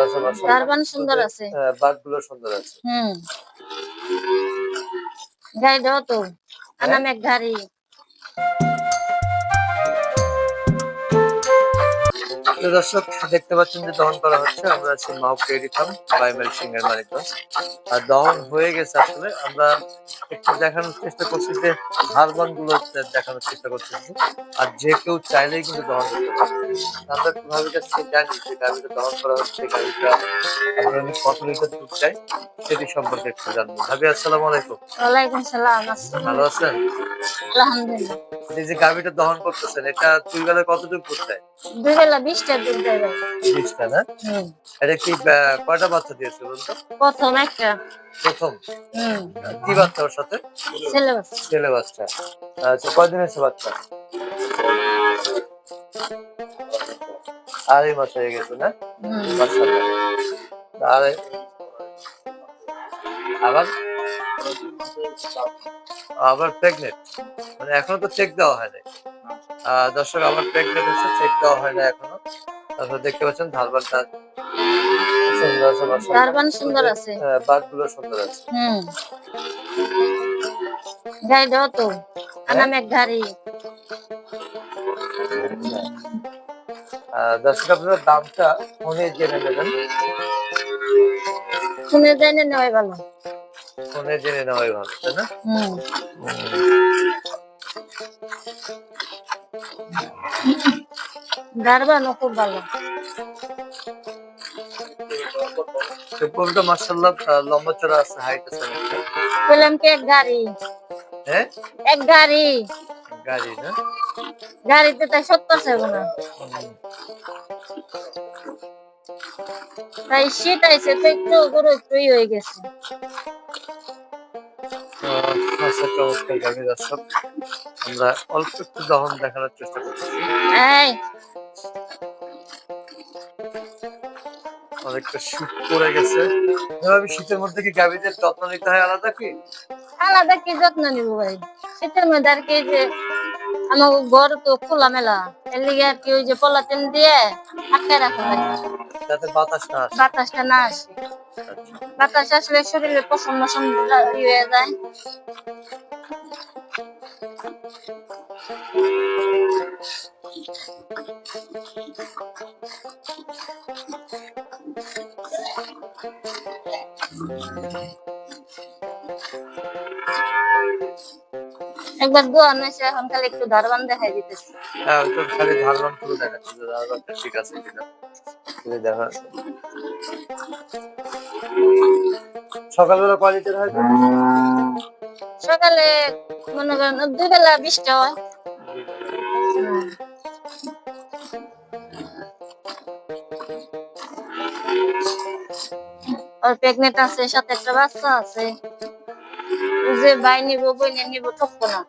আছে সুন্দর আছে। সুন্দর আছে। হুম। গাড়ি দাও তো। আনাম এক গাড়ি। প্রিয় দর্শক দেখতে পাচ্ছেন যে দহন করা হচ্ছে। আমরা আছি মাহবুব ডেয়ারি ফার্ম বাইমেল সিং এর মানিকগঞ্জ আর দহন হয়ে গেছে আসলে। আমরা একটু দেখানোর চেষ্টা করছি যে হারবানগুলো দেখানোর চেষ্টা করতেছি আর যে কেউ চাইলেই কিন্তু দহন করতে পারে। আমরা কীভাবে কাছে জানি যে গাড়িটা দহন করা হচ্ছে গাড়িটা আপনার কত লিটার দুধ চাই সেটি সম্পর্কে একটু জানব। ভাবি আসসালামু আলাইকুম। ওয়ালাইকুম সালাম ভালো আছেন? আলহামদুলিল্লাহ। এই যে গাড়িটা দহন করতেছেন এটা দুই বেলা কতটুকু দুধ দেয় দুই বেলা বিশটা দুধ দেয় বিশটা না এটা কি কয়টা বাচ্চা দিয়েছে বলুন তো? প্রথম একটা। প্রথম? কি বাচ্চা ওর সাথে? ছেলে বাচ্চা। ছেলে বাচ্চা। আচ্ছা কয়দিন হয়েছে বাচ্চা? আড়াই মাস হয়ে গেছে না? মাশাআল্লাহ আড়াই আবার? আবার প্রেগনেন্ট মানে এখনও তো চেক দেওয়া হয় নাই। দর্শক প্রেগনেন্ট হচ্ছে চেক দেওয়া হয় না এখনও। দেখতে পাচ্ছেন সুন্দর মাশাআল্লাহ। সুন্দর আছে। হ্যাঁ, বাঘগুলো সুন্দর আছে। হুম। দাও তো। আনাম এক গাড়ি। দর্শক আপনারা দামটা ফোনে জেনে নেবেন। শুনে যাই না নেওয়াই ভালো। ফোনে জেনে নেওয়াই ভালো তাই না? হুম। গারবানও খুব ভালো তো গরুটা মার্শাল্লাহ লম্বা চড়া আছে হাইট আছে। অনেকটা। বললাম কি এক গাড়ি? হ্যাঁ? এক গাড়ি। গাড়ি না? গাড়িতে তাই সত্তর হুম। তাই শীত আইছে তো একটু গরু একটু ই হয়ে গেছে। আচ্ছা চমৎকার গাড়ি দর্শক আমরা অল্প একটু দহন দেখানোর চেষ্টা করছি। অনেকটা শীত পড়ে গেছে। এভাবে শীতের মধ্যে কি গাভীদের যত্ন নিতে হয় আলাদা কি? আলাদা কি যত্ন নিব ভাই? শীতের মধ্যে আর কি যে আমার ঘর তো খোলা মেলা এর লিগে আর কি ওই যে পলাতেন দিয়ে আটকে রাখা হয়। যাতে বাতাস না আসে। বাতাসটা না আসে। আচ্ছা। বাতাস আসলে শরীরে পছন্দ পছন্দ হয়ে যায়। একবার দোয়া নয়েছে এখন খালি একটু ধারবান দেখাই দিতেছে। হ্যাঁ তো খালি ধারবান পুরো দেখাচ্ছে যে ধারবানটা ঠিক আছে কিনা। দেখা। সকালবেলা কয় লিটার হয় সকালে মনে করেন দুই বেলা বিশটা হয়। আর প্রেগনেন্ট আছে সাথে একটা বাচ্চা আছে। যে বাই নিব বই নিব ঠকবো না।